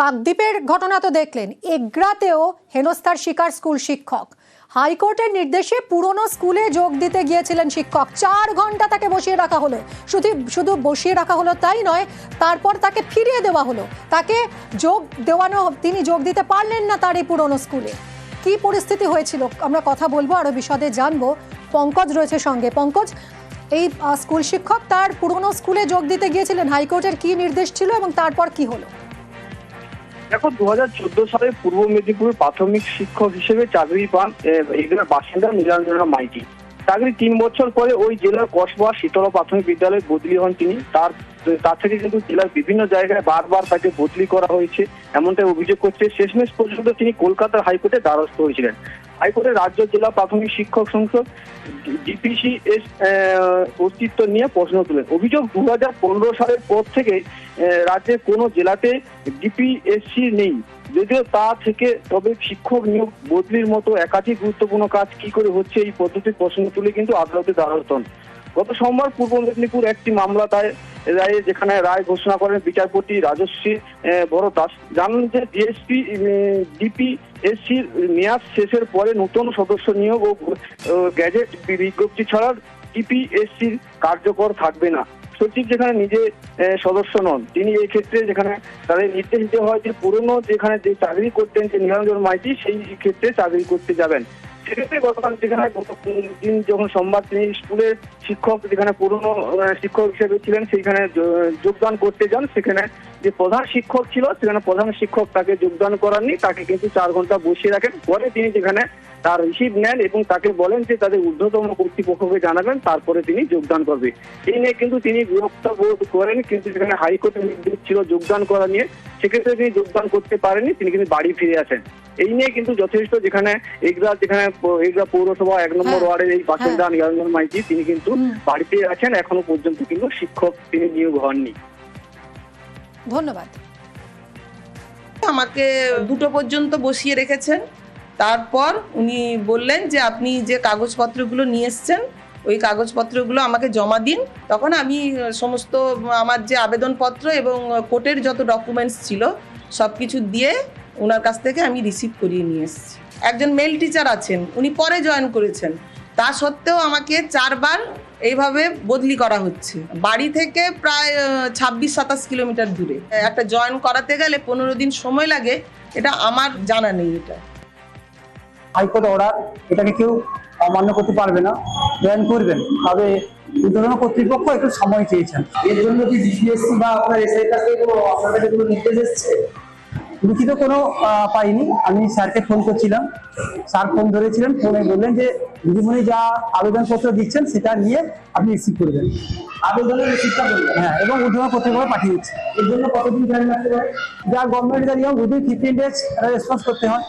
কাকদ্বীপের ঘটনা তো দেখলেন। এগ্রাতেও হেনস্থার শিকার স্কুল শিক্ষক। হাইকোর্টের নির্দেশে পুরনো স্কুলে যোগ দিতে গিয়েছিলেন শিক্ষক। চার ঘণ্টা তাকে বসিয়ে রাখা হলো। শুধু শুধু বসিয়ে রাখা হলো তাই নয়, তারপর তাকে ফিরিয়ে দেওয়া হলো। তাকে যোগ দেওয়ানো, তিনি যোগ দিতে পারলেন না তার এই পুরনো স্কুলে। কি পরিস্থিতি হয়েছিল? আমরা কথা বলব, আরও বিশদে জানব। পঙ্কজ রয়েছে সঙ্গে। পঙ্কজ, এই স্কুল শিক্ষক তার পুরনো স্কুলে যোগ দিতে গিয়েছিলেন। হাইকোর্টের কি নির্দেশ ছিল এবং তারপর কি হলো? দেখো দু হাজার চোদ্দ সালে পূর্ব মেদিনীপুর প্রাথমিক শিক্ষক হিসেবে চাকরি পান এগুলোর বাসিন্দা নীলাঞ্জনা মাইতি। চাকরি তিন বছর পরে ওই জেলার কসবা শীতল প্রাথমিক বিদ্যালয়ে বদলি হন তিনি। তার তার থেকে কিন্তু জেলার বিভিন্ন জায়গায় বারবার তাকে বদলি করা হয়েছে, এমনটাই অভিযোগ করছে। শেষমেশ পর্যন্ত তিনি কলকাতার হাইকোর্টে দ্বারস্থ হয়েছিলেন। হাইকোর্টে রাজ্য জেলা প্রাথমিক শিক্ষক সংসদ ডিপিসি এস অস্তিত্ব নিয়ে প্রশ্ন তুলেন। অভিযোগ দু হাজার পনেরো সালের পর থেকে আহ, রাজ্যের কোনো জেলাতে ডিপিএসসি নেই। যদিও তা থেকে তবে শিক্ষক নিয়োগ বদলির মতো একাধিক গুরুত্বপূর্ণ কাজ কি করে হচ্ছে এই পদ্ধতির প্রশ্ন তুলে কিন্তু আদালতে দ্বারস্থ গত সোমবার পূর্ব মেদিনীপুর একটি মামলা দায় রায়ে যেখানে রায় ঘোষণা করেন, বিচারপতি, রাজশ্রী বড় দাস। জানান যে ডিএসপি ডিপি ডিপিএসসির মেয়াদ শেষের পরে নতুন সদস্য নিয়োগ ও ও, গ্যাজেট বিজ্ঞপ্তি ছাড়া ডিপিএসসির কার্যকর থাকবে না। সচিব যেখানে নিজে সদস্য নন, তিনি এই ক্ষেত্রে যেখানে তাদের নির্দেশ দেওয়া হয় যে পুরনো যেখানে যে চাকরি করতেন যে নিরঞ্জন মাইতি, সেই ক্ষেত্রে চাকরি করতে যাবেন। সেক্ষেত্রে গতকাল যেখানে দিন যখন সোমবার তিনি স্কুলের শিক্ষক, যেখানে পুরনো শিক্ষক হিসেবে ছিলেন, সেইখানে যোগদান করতে যান। সেখানে যে প্রধান শিক্ষক ছিল, সেখানে প্রধান শিক্ষক তাকে যোগদান করাননি, তাকে কিন্তু চার ঘণ্টা বসিয়ে রাখেন। পরে তিনি যেখানে তার রিসিভ নেন এবং তাকে বলেন যে তাদের ঊর্ধ্বতম কর্তৃপক্ষকে জানাবেন, তারপরে তিনি যোগদান করবে। এই নিয়ে কিন্তু তিনি বিরক্ত বোধ করেন, কিন্তু সেখানে হাইকোর্টের নির্দেশ ছিল যোগদান করা নিয়ে। সেক্ষেত্রে তিনি যোগদান করতে পারেনি তিনি কিন্তু বাড়ি ফিরে আসেন। এই নিয়ে কিন্তু যথেষ্ট যেখানে এগরা যেখানে এগরা পৌরসভা এক নম্বর হ্যাঁ, ওয়ার্ডের এই বাসিন্দা নিরঞ্জন মাইতি তিনি কিন্তু। বাড়িতে আছেন এখনও পর্যন্ত কিন্তু শিক্ষক তিনি নিয়োগ হননি। ধন্যবাদ। আমাকে দুটো পর্যন্ত বসিয়ে রেখেছেন। তারপর উনি বললেন যে আপনি যে কাগজপত্রগুলো নিয়ে এসছেন ওই কাগজপত্রগুলো আমাকে জমা দিন। তখন আমি সমস্ত আমার যে আবেদনপত্র এবং কোর্টের যত ডকুমেন্টস ছিল সব কিছু দিয়ে ওনার কাছ থেকে আমি রিসিভ করিয়ে নিয়ে এসেছি। একজন মেল টিচার আছেন, উনি পরে জয়েন করেছেন। তা সত্ত্বেও আমাকে চারবার এইভাবে বদলি করা হচ্ছে। বাড়ি থেকে প্রায় ছাব্বিশ, সাতাশ কিলোমিটার দূরে। একটা জয়েন করাতে গেলে পনেরো দিন সময় লাগে, এটা আমার জানা নেই এটা। হাইকোর্ট অর্ডার এটাকে কেউ অমান্য করতে পারবে না জয়েন করবেন। তবে ঊর্ধ্বতন কর্তৃপক্ষ একটু সময় চেয়েছেন। এর জন্য কি ডিপিএসসি বা আপনার এসআই কাছে কোনো আপনার নির্দেশ এসছে? লিখিত কোনো পাইনি। আমি স্যারকে ফোন করছিলাম। স্যার ফোন ধরেছিলেন ফোনে বললেন যে দিদিমণি যা আবেদনপত্র দিচ্ছেন সেটা নিয়ে আপনি রিসিভ করবেন আবেদনের রিসিভটা করবেন হ্যাঁ এবং উদ্যোগ পত্রিকা পাঠিয়ে দিচ্ছি। এর জন্য কতদিন টাইম লাগতে পারে? যা গভর্নমেন্ট যা নিয়ম উইদিন ফিফটিন ডেজ রেসপন্স করতে হয়।